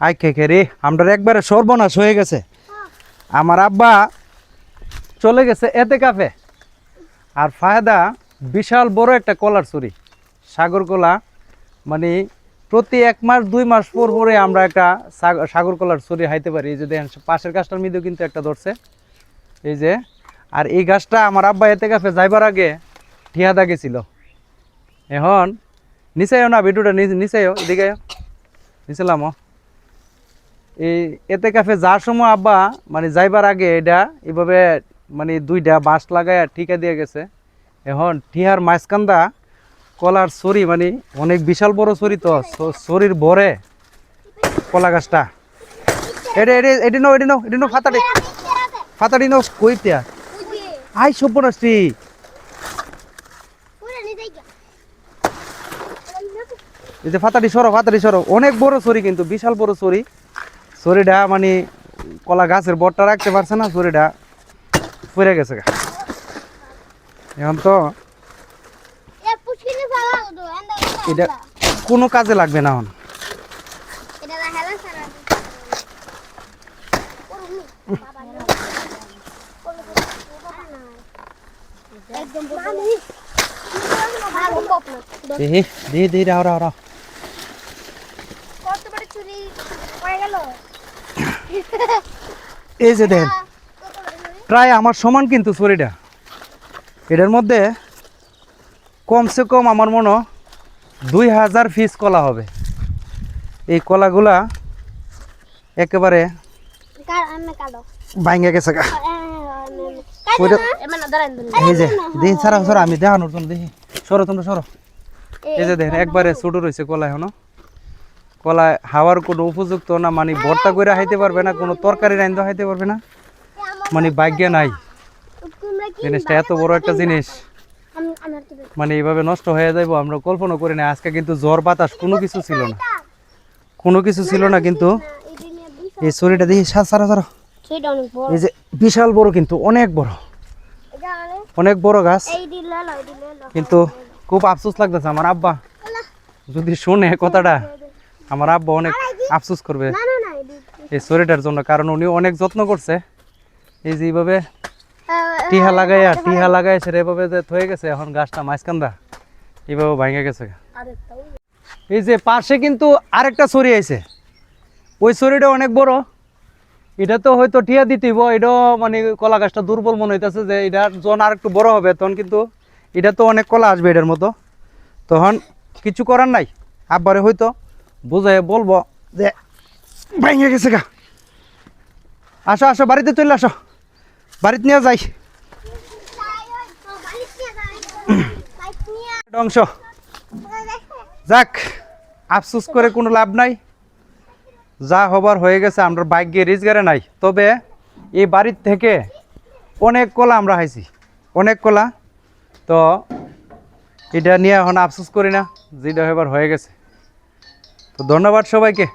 I K রে আমরা একবারে সর্বনাশ হয়ে গেছে। আমার আব্বা চলে গেছে এতে কাফে। আর ফায়দা, বিশাল বড় একটা কলার চুরি সাগর কলা মানে প্রতি এক মাস, দুই মাস পর পরে আমরা একটা সাগ- সাগর কলার চুরি হাইতে পারি। এই যে দেখেন, পাশের গাছটার মধ্যেও কিন্তু একটা ধরছে। এই যে, আর এই গাছটা আমার আব্বা এতে কাফে যাইবার আগে ঠিয়াদা গেছিল এখন, নিচাইও না, ভিডিওটা নিচাইও, এদিকে আইও। এই এতে কাফে যার সময় আব্বা মানে যাইবার আগে এটা এইভাবে মানে দুইটা বাঁশ লাগায় ঠিকা দিয়ে গেছে। এখন টিহার মাঝকান্দা কলার ছড়ি মানে অনেক বিশাল বড় ছড়ি তো ছড়ির ভরে কলা গাছটা। আই সরো সরো। অনেক বড় ছড়ি কিন্তু, বিশাল বড় ছড়ি। ছড়িটা মানে কলা গাছের বটটা রাখতে পারছে না ছড়িটা পড়ে গেছে গা। এখন তো এটা কোনো কাজে লাগবে না এখন। দেখি দেখি দেখি রাও রাও রাও। এই যে দেখেন প্রায় আমার সমান কিন্তু ছড়িটা এটার মধ্যে কমসে কম আমার মনে দুই হাজার পিস কলা হবে এই কলাগুলা একেবারে ভাঙ্গে গেছে এই যে সারা সরো আমি দেখানোর জন্য দেখি সরো তোমরা সরো এই যে দেখেন একবারে ছোট রয়েছে কলা এখনও কলা হাওয়ার কোনো উপযুক্ত না মানে ভর্তা করে খাইতে পারবে না, কোনো তরকারি রাইন্দা খাইতে পারবে না। মানে ভাগ্য নাই। জিনিসটা এত বড় একটা জিনিস। মানে এইভাবে নষ্ট হয়ে যাইবো, আমরা কল্পনা করি না আজকে কিন্তু জ্বর বাতাস কোনো কিছু ছিল না। কোনো কিছু ছিল না কিন্তু এই শরীরটা দেখি সারা সারা এই যে বিশাল বড় কিন্তু, অনেক বড়। অনেক বড় গাছ। কিন্তু খুব আফসোস লাগতেছে আমার আব্বা। যদি শুনে কথাটা। আমার আব্বা অনেক আফসোস করবে। এই শরীরটার জন্য কারণ উনি অনেক যত্ন করছে। এই যে এইভাবে টিহা লাগাইয়া টিহা লাগাই সেটা এভাবে যে থয়ে গেছে এখন গাছটা মাঝকান্দা এইভাবে ভাঙে গেছে। এই যে পাশে কিন্তু আরেকটা ছড়ি আছে ওই ছড়িটা অনেক বড়। এটা তো হয়তো টিয়া দিতেইব এটাও মানে কলা গাছটা দুর্বল মনে হইতেছে যে এটার জন আর একটু বড় হবে তখন কিন্তু এটা তো অনেক কলা আসবে এটার মতো। তখন কিছু করার নাই। আব্বারে হয়তো বুঝাই বলব যে ভেঙে গেছে গা। আসো আসো, বাড়িতে চলে আসো। বাড়িতে নিয়ে যাই। অংশ। যাক, আফসোস করে কোনো লাভ নাই। যা হবার হয়ে গেছে, আমরা বাইক গিয়ে রিজগারে নাই। তবে এই বাড়ির থেকে অনেক কলা আমরা হাইছি অনেক কলা। তো এটা নিয়ে এখন আফসোস করি না, যেটা হবার হয়ে গেছে। তো ধন্যবাদ সবাইকে।